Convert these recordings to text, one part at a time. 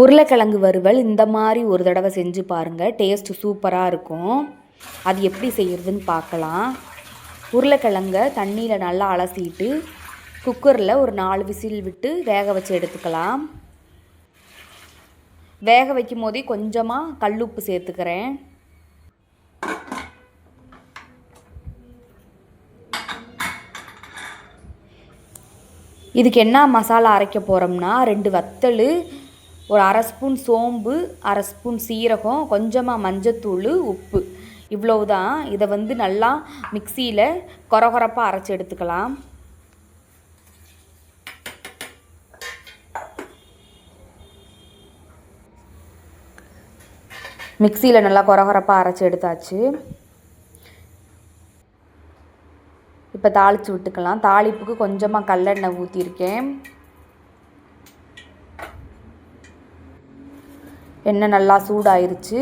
உருளைக்கிழங்கு வறுவல் இந்த மாதிரி ஒரு தடவை செஞ்சு பாருங்கள் டேஸ்ட்டு சூப்பராக இருக்கும். அது எப்படி செய்கிறதுன்னு பார்க்கலாம். உருளைக்கிழங்கை தண்ணியில் நல்லா அலசிட்டு குக்கரில் ஒரு நாலு விசில் விட்டு வேக வச்சு எடுத்துக்கலாம். வேக வைக்கும் போதே கொஞ்சமாக கல்லுப்பு சேர்த்துக்கிறேன். இதுக்கு என்ன மசாலா அரைக்க போகிறோம்னா ரெண்டு வத்தல் ஒரு அரை ஸ்பூன் சோம்பு அரை ஸ்பூன் சீரகம் கொஞ்சமாக மஞ்சத்தூள் உப்பு. இவ்வளவு தான் இதை வந்து நல்லா மிக்சியில் கொரகொரப்பாக அரைச்சி எடுத்துக்கலாம். மிக்சியில் நல்லா கொரகொரப்பாக அரைச்சி எடுத்தாச்சு. இப்போ தாளித்து விட்டுக்கலாம். தாளிப்புக்கு கொஞ்சமாக கல்லெண்ணெய் ஊற்றிருக்கேன் எண்ணெய் நல்லா சூடாயிருச்சு.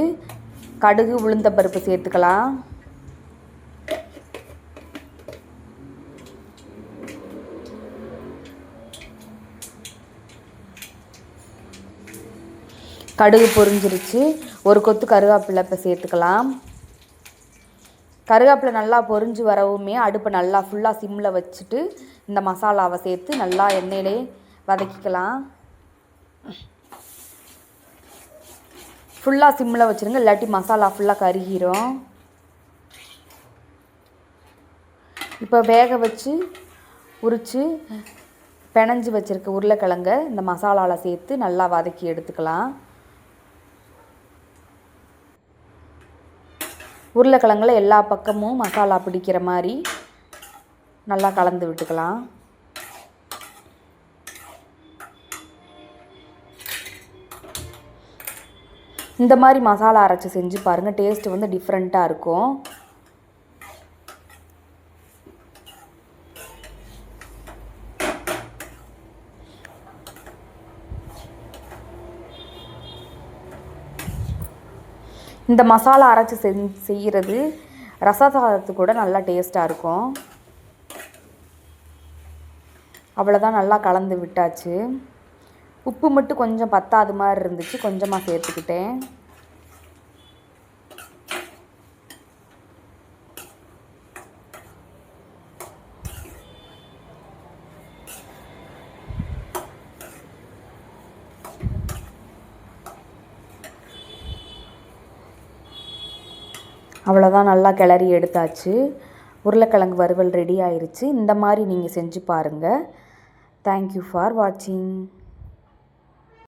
கடுகு உளுந்த பருப்பு சேர்த்துக்கலாம். கடுகு பொரிஞ்சிருச்சு. ஒரு கொத்து கருவேப்பிலை இப்போ சேர்த்துக்கலாம். கருவேப்பிலை நல்லா பொரிஞ்சு வரவுமே அடுப்பை நல்லா ஃபுல்லாக சிம்மில் வச்சுட்டு இந்த மசாலாவை சேர்த்து நல்லா எண்ணெயிலே வதக்கிக்கலாம். ஃபுல்லாக சிம்மில் வச்சுருங்க. இல்லாட்டி மசாலா ஃபுல்லாக கருகிரும். இப்போ வேக வச்சு உரித்து பிணைஞ்சி வச்சுருக்க உருளைக்கிழங்க இந்த மசாலாவில் சேர்த்து நல்லா வதக்கி எடுத்துக்கலாம். உருளைக்கிழங்குல எல்லா பக்கமும் மசாலா பிடிக்கிற மாதிரி நல்லா கலந்து விட்டுக்கலாம். இந்த மாதிரி மசாலா அரைச்சி செஞ்சு பாருங்கள் டேஸ்ட்டு வந்து டிஃப்ரெண்ட்டாக இருக்கும். இந்த மசாலா அரைச்சி செஞ் செய்கிறது ரச சாதத்து கூட நல்லா டேஸ்ட்டாக இருக்கும். அவ்வளோதான் நல்லா கலந்து விட்டாச்சு. உப்பு மட்டும் கொஞ்சம் பத்தாது மாதிரி இருந்துச்சு கொஞ்சமாக சேர்த்துக்கிட்டேன். அவ்வளோதான் நல்லா கிளறி எடுத்தாச்சு. உருளைக்கிழங்கு வறுவல் ரெடி ஆயிருச்சு. இந்த மாதிரி நீங்கள் செஞ்சு பாருங்கள் தேங்க்யூ ஃபார் வாட்சிங்